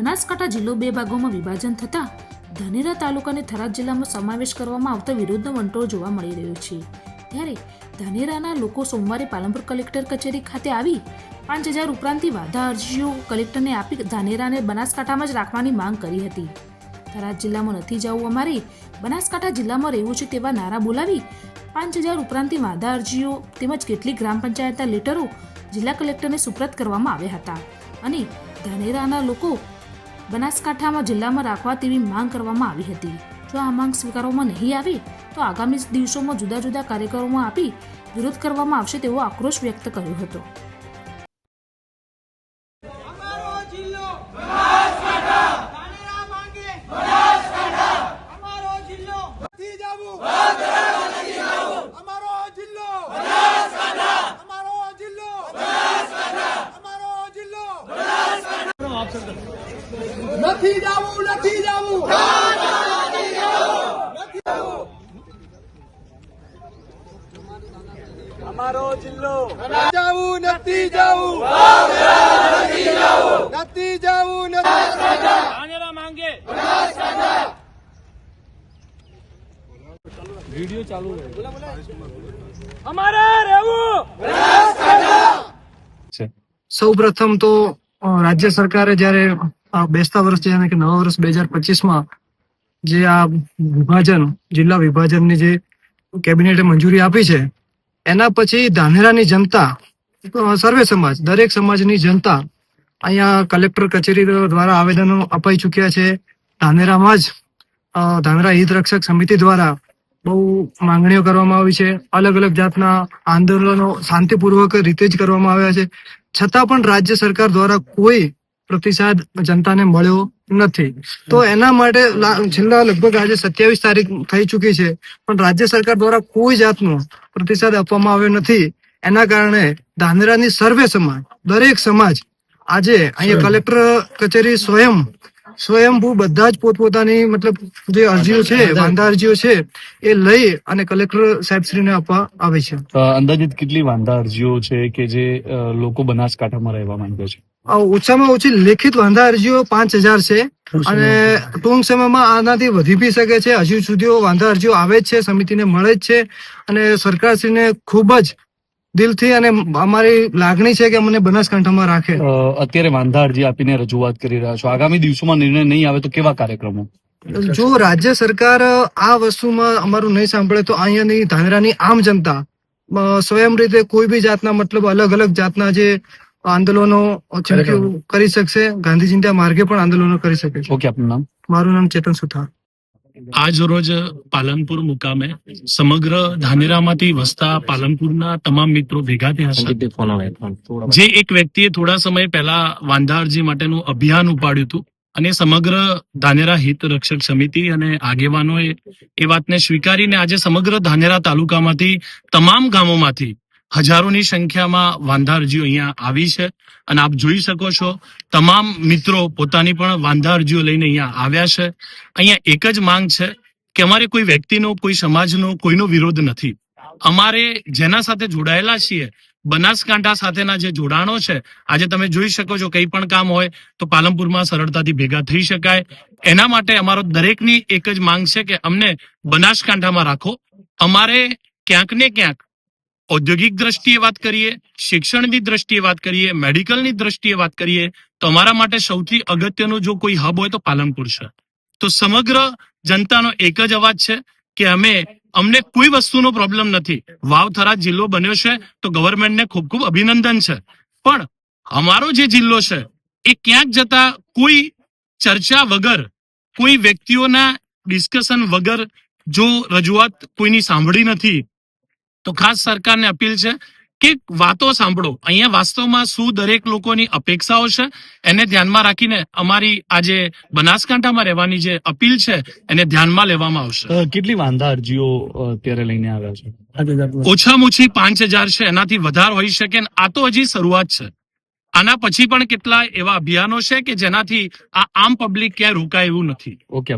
બનાસકાંઠા જિલ્લો બે ભાગોમાં વિભાજન થતાં ધાનેરા તાલુકાને થરાદ જિલ્લામાં સમાવેશ કરવામાં આવતા વિરોધનો વંટોળ જોવા મળી રહ્યો છે. ત્યારે ધાનેરાના લોકો સોમવારે પાલનપુર કલેક્ટર કચેરી ખાતે આવી પાંચ હજાર ઉપરાંતથી વાધા અરજીઓ કલેક્ટરને આપી ધાનેરાને બનાસકાંઠામાં જ રાખવાની માંગ કરી હતી. થરાદ જિલ્લામાં નથી જવું અમારે બનાસકાંઠા જિલ્લામાં રહેવું છે તેવા નારા બોલાવી પાંચ હજાર ઉપરાંતથી વાંધા અરજીઓ તેમજ કેટલીક ગ્રામ પંચાયતના લેટરો જિલ્લા કલેક્ટરને સુપ્રત કરવામાં આવ્યા હતા. અને ધાનેરાના લોકો બનાસકાંઠામાં જિલ્લામાં રાખવા તેવી માંગ કરવામાં આવી હતી. જો આ માંગ સ્વીકારવામાં નહીં આવે, તો આગામી દિવસોમાં જુદા જુદા કાર્યક્રમો આપી વિરોધ કરવામાં આવશે તેવો આક્રોશ વ્યક્ત કર્યો હતો અમારો જિલ્લો બનાસકાંઠા ધાનેરા માંગે બનાસકાંઠા અમારો જિલ્લો નથી જાવું નથી જાવું અમારો જિલ્લો બનાસકાંઠા અમારો જિલ્લો બનાસકાંઠા અમારો જિલ્લો બનાસકાંઠા નથી જાવું નથી જાવું નથી જાવું અમારો જિલ્લો જાવું નથી જાવું નથી જવું નથી ધાનેરા માંગે વિડિયો ચાલુ અમારે રહેવું સૌ પ્રથમ તો અ, રાજ્ય સરકારે જ્યારે આ બેસતા વર્ષ છે કે નવા વર્ષ બે હજાર પચીસમાં જે આ વિભાજન, જિલ્લા વિભાજનની જે કેબિનેટે મંજૂરી આપી છે, એના પછી ધાનેરાની જનતા, સર્વે સમાજ, દરેક સમાજની જનતા અહીંયા કલેક્ટર કચેરી દ્વારા આવેદનો અપાઈ ચૂક્યા છે. ધાનેરામાં જ ધાનેરા હિત રક્ષક સમિતિ દ્વારા બહુ માંગણીઓ કરવામાં આવી છે. અલગ અલગ જાતના આંદોલનો શાંતિપૂર્વક રીતે જ કરવામાં આવ્યા છે. છતાં પણ રાજ્ય સરકાર દ્વારા કોઈ પ્રતિસાદ જનતાને મળ્યો નથી. તો એના માટે છેલ્લા લગભગ આજે સત્યાવીસ તારીખ થઈ ચૂકી છે પણ રાજ્ય સરકાર દ્વારા કોઈ જાતનો પ્રતિસાદ આપવામાં આવ્યો નથી. એના કારણે ધાનેરાની સર્વે સમાજ દરેક સમાજ આજે અહીંયા કલેક્ટર કચેરી સ્વયં સ્વયંભૂ બધા જ પોતપોતાની મતલબ જે અરજીઓ છે વાંધા અરજીઓ છે એ લઈ અને કલેક્ટર સાહેબ શ્રીને આપવા આવે છે. અંદાજિત કેટલી વાંધા અરજીઓ છે કે જે લોકો બનાસકાંઠામાં રહેવા માંગે છે? ઓછામાં ઓછી લેખિત વાંધા અરજીઓ પાંચ હજાર છે. અને ટૂંક સમયમાં આનાથી વધી બી શકે છે. હજુ સુધી વાંધા અરજીઓ આવે જ છે સમિતિને મળે જ છે. અને સરકારશ્રીને ખૂબ જ દિલથી અને અમારી લાગણી છે કે અમને બનાસકાંઠામાં રાખે. અત્યારે વાંધા અરજી આપીને રજૂઆત કરી રહ્યા છો. આગામી દિવસોમાં નિર્ણય નહીં આવે તો કેવા કાર્યક્રમો? જો રાજ્ય સરકાર આ વસ્તુમાં અમારું નહીં સાંભળે તો અહીંયાની ધાનેરાની આમ જનતા સ્વયં રીતે કોઈ બી જાતના મતલબ અલગ અલગ જાતના જે આંદોલનો કરી શકશે ગાંધીજીના માર્ગે પણ આંદોલનો કરી શકે ઓકે આપનું નામ? મારું નામ ચેતન સુથાર. આજ રોજ પાલનપુર મુકામે સમગ્ર ધાનેરામાંથી વસતા પાલનપુરના તમામ મિત્રો ભેગા થયા છે. જે એક વ્યક્તિએ થોડા સમય પહેલા વાંધારજી માટેનું અભિયાન ઉપાડ્યું હતું અને સમગ્ર ધાનેરા હિત રક્ષક સમિતિ અને આગેવાનોએ એ વાતને સ્વીકારીને આજે સમગ્ર ધાનેરા તાલુકામાંથી તમામ ગામોમાંથી હજારોની સંખ્યામાં વાંધા અરજીઓ અહીંયા આવી છે. અને આપ જોઈ શકો છો, તમામ મિત્રો પોતાની પણ વાંધા અરજીઓ લઈને અહીંયા આવ્યા છે. અહીંયા એક જ માંગ છે કે અમારે કોઈ વ્યક્તિનો, કોઈ સમાજનો, કોઈનો વિરોધ નથી. અમારે જેના સાથે જોડાયેલા છીએ, બનાસકાંઠા સાથેના જે જોડાણો છે, આજે તમે જોઈ શકો છો કંઈ પણ કામ હોય તો પાલનપુરમાં સરળતાથી ભેગા થઈ શકાય. એના માટે અમારો દરેકની એક જ માંગ છે કે અમને બનાસકાંઠામાં રાખો. અમારે ક્યાંક ને ક્યાંક ઔદ્યોગિક દ્રષ્ટિએ વાત કરીએ, શિક્ષણની દ્રષ્ટિએ વાત કરીએ, મેડિકલની દ્રષ્ટિએ વાત કરીએ, તો અમારા માટે સૌથી અગત્યનું જો કોઈ હબ હોય તો પાલનપુર છે. તો સમગ્ર જનતાનો એક જ અવાજ છે કે અમે, અમને કોઈ વસ્તુનો પ્રોબ્લેમ નથી. વાવ થરાદ જિલ્લો બન્યો છે તો ગવર્મેન્ટને ખૂબ ખૂબ અભિનંદન છે. પણ અમારો જે જિલ્લો છે, એ ક્યાંક જતા કોઈ ચર્ચા વગર, કોઈ વ્યક્તિઓના ડિસ્કશન વગર જો રજૂઆત કોઈની સાંભળી નથી તો ખાસ સરકારને અપીલ છે કે વાતો સાંભળો. અહીંયા વાસ્તવમાં શું દરેક લોકોની અપેક્ષાઓ છે એને ધ્યાનમાં રાખીને અમારી આજે બનાસકાંઠામાં રહેવાની જે અપીલ છે એને ધ્યાનમાં લેવામાં આવશે. કેટલી વાંધા અરજીઓ અત્યારે લઈને આવ્યા છે? ઓછામાં ઓછી પાંચ હજાર છે એનાથી વધારે હોઈ શકે આ તો હજી શરૂઆત છે. આના પછી પણ કેટલા એવા અભિયાનો છે કે જેનાથી આ આમ પબ્લિક ક્યાંય રોકાય એવું નથી. ઓકે.